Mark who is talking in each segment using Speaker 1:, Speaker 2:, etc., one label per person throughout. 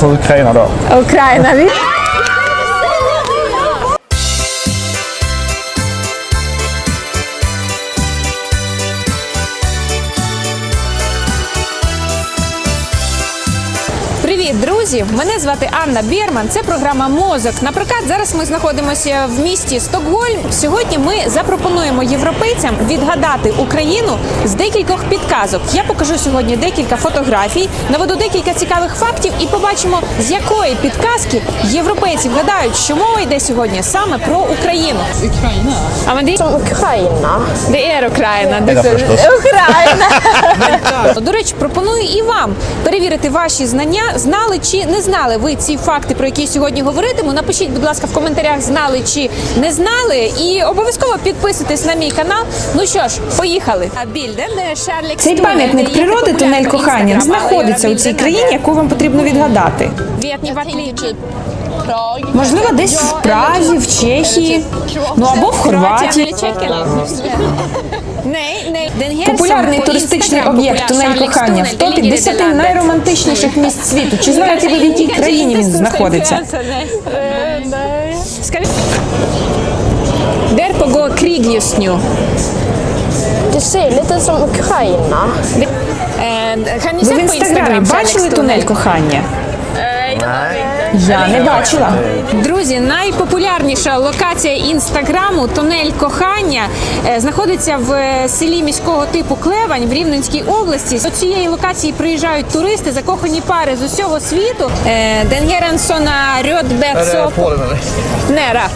Speaker 1: På Ukraina då.
Speaker 2: Україна. Привіт, друзі! Мене звати Анна Бірман. Це програма Мозок. Наприклад, зараз ми знаходимося в місті Стокгольм. Сьогодні ми запропонуємо європейцям відгадати Україну з декількох підказок. Я покажу сьогодні декілька фотографій, наведу декілька цікавих фактів і побачимо, з якої підказки європейці вгадають, що мова йде сьогодні саме про Україну. Україна. А ми
Speaker 3: Ukraina.
Speaker 2: Де є Україна? Україна. До речі, пропоную і вам перевірити ваші знання. Знали чи не знали ви ці факти, про які сьогодні говоритиму. Напишіть, будь ласка, в коментарях, знали чи не знали. І обов'язково підписуйтесь на мій канал. Ну що ж, поїхали.
Speaker 4: Цей пам'ятник природи тунель кохання знаходиться у цій країні, яку вам потрібно відгадати. Можливо, десь в Празі, в Чехії, ну або в Хорватії. Популярний туристичний об'єкт тунель кохання. В топі 10 найромантичніших місць світу. Чи знаєте ви, в якій країні він знаходиться?
Speaker 3: Ukraina.
Speaker 2: Eh, Kan ni
Speaker 4: Ви в інстаграмі бачили тунель? кохання? Я не бачила.
Speaker 2: Друзі, найпопулярніша локація інстаграму тунель кохання е, знаходиться в е, селі міського типу Клевань в Рівненській області. До цієї локації приїжджають туристи, закохані пари з усього світу. Денгерансона Рьодбецо. här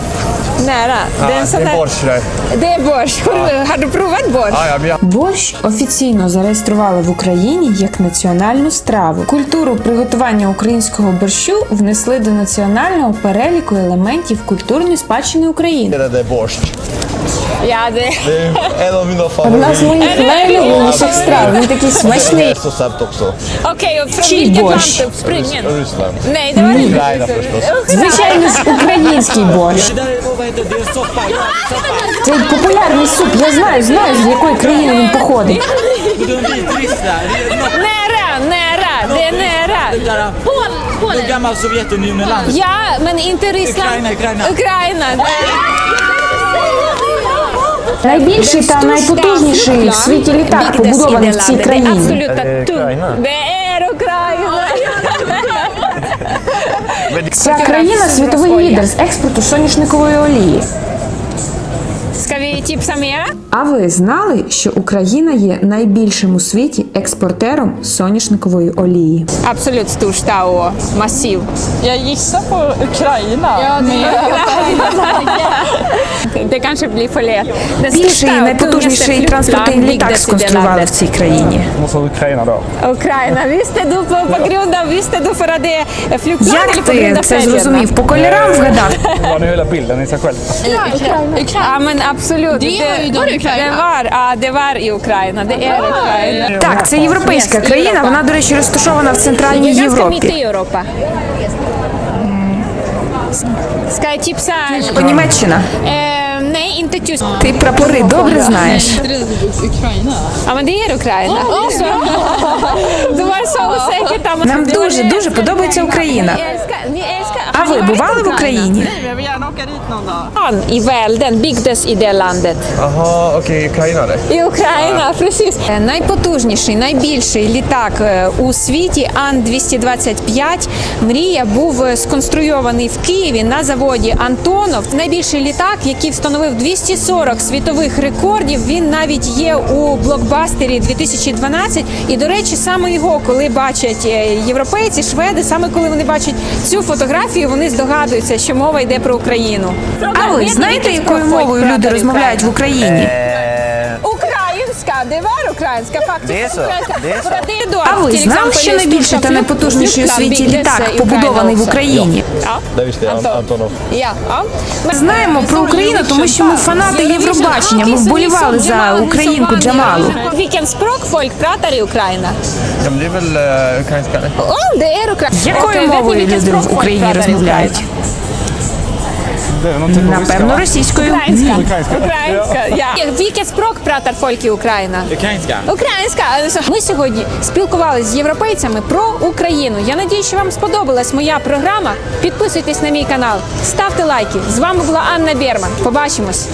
Speaker 2: Har du provat borsch?
Speaker 1: Ja, ja, men jag...
Speaker 4: Борщ офіційно зареєстрували в Україні як національну страву. Культуру приготування українського борщу внесли до національного переліку елементів культурної спадщини України.
Speaker 1: Det där är borsch.
Speaker 2: Ja, det...
Speaker 1: Det är en av mina
Speaker 4: Одна з
Speaker 1: favoriter.
Speaker 4: моїх найулюбленіших страв. Він такий
Speaker 1: Det
Speaker 4: смачний.
Speaker 2: från
Speaker 4: Чий борщ?
Speaker 1: förstås.
Speaker 4: Звичайно, український борщ. Це популярний суп. Я знаю, знаю, з якої країни він походить.
Speaker 2: Nära, det är nära.
Speaker 5: Hur gammal Sovjetunionen land?
Speaker 2: Ja, men inte Ryssland.
Speaker 5: Ukraina, Ukraina.
Speaker 2: Ukraina.
Speaker 4: Найбільший та найпотужніший в світі літак побудований в цій країні.
Speaker 2: Absoluta
Speaker 1: Är det
Speaker 4: Ця країна світовий лідер з експорту соняшникової олії. А ви знали, що Україна є найбільшим у світі експортером соняшникової олії?
Speaker 2: Absolut största och massiv.
Speaker 6: Jag gissar på Ukraina.
Speaker 2: Ja, det, det kanske blir för lätt. Den
Speaker 4: Більший і найпотужніший транспортний літак сконструювали в цій країні.
Speaker 1: Måste Ukraina då.
Speaker 2: Visste du för att det är flygplan eller
Speaker 4: Як ти це зрозумів? По кольорам вгадав?
Speaker 1: Var ni hela bilden i sig själv?
Speaker 2: Ja men absolut. Det, det var, ja, det var i Ukraina. Det är Ukraina.
Speaker 4: Так, це європейська країна. Вона, до речі, розташована в центральній Європі. Бо Німеччина.
Speaker 2: Eh, nej, inte.
Speaker 4: Ти прапори добре знаєш.
Speaker 2: Var så osäker. Thomas.
Speaker 4: Нам дуже дуже подобається Україна. Ви бували в Україні?
Speaker 2: Välden byggdes i det landet.
Speaker 1: Jaha, okej, Ukraina det.
Speaker 2: І Україна. Е, Найпотужніший, найбільший літак е, у світі Ан-225 Мрія був е, сконструйований в Києві на заводі Антонов. Найбільший літак, який встановив 240 світових рекордів. Він навіть є у блокбастері 2012. І до речі, саме його, коли бачать е, європейці, шведи, саме коли вони бачать цю фотографію, вони здогадуються, що мова йде про Україну.
Speaker 4: А ви знаєте, якою мовою люди розмовляють в Україні?
Speaker 1: Så.
Speaker 2: För det är då
Speaker 4: А ви знали, що найбільший та найпотужніший у світі літак побудований в. Україні?
Speaker 2: Ja. Men-
Speaker 4: Знаємо про Україну, тому що ми фанати Євробачення. Ми вболівали за українку Джамалу.
Speaker 1: Uh?
Speaker 2: О, det är Україна.
Speaker 4: Якою мовою люди в Україні розмовляють? Напевно, російською.
Speaker 2: Українська.
Speaker 1: Українська.
Speaker 2: Українська. Я. Språk pratar folk i Ukraina?
Speaker 5: Ukrainska.
Speaker 2: Українська. Ми сьогодні спілкувалися з європейцями про Україну. Я надію, що вам сподобалась моя програма. Підписуйтесь на мій канал, ставте лайки. З вами була Анна Берман. Побачимось.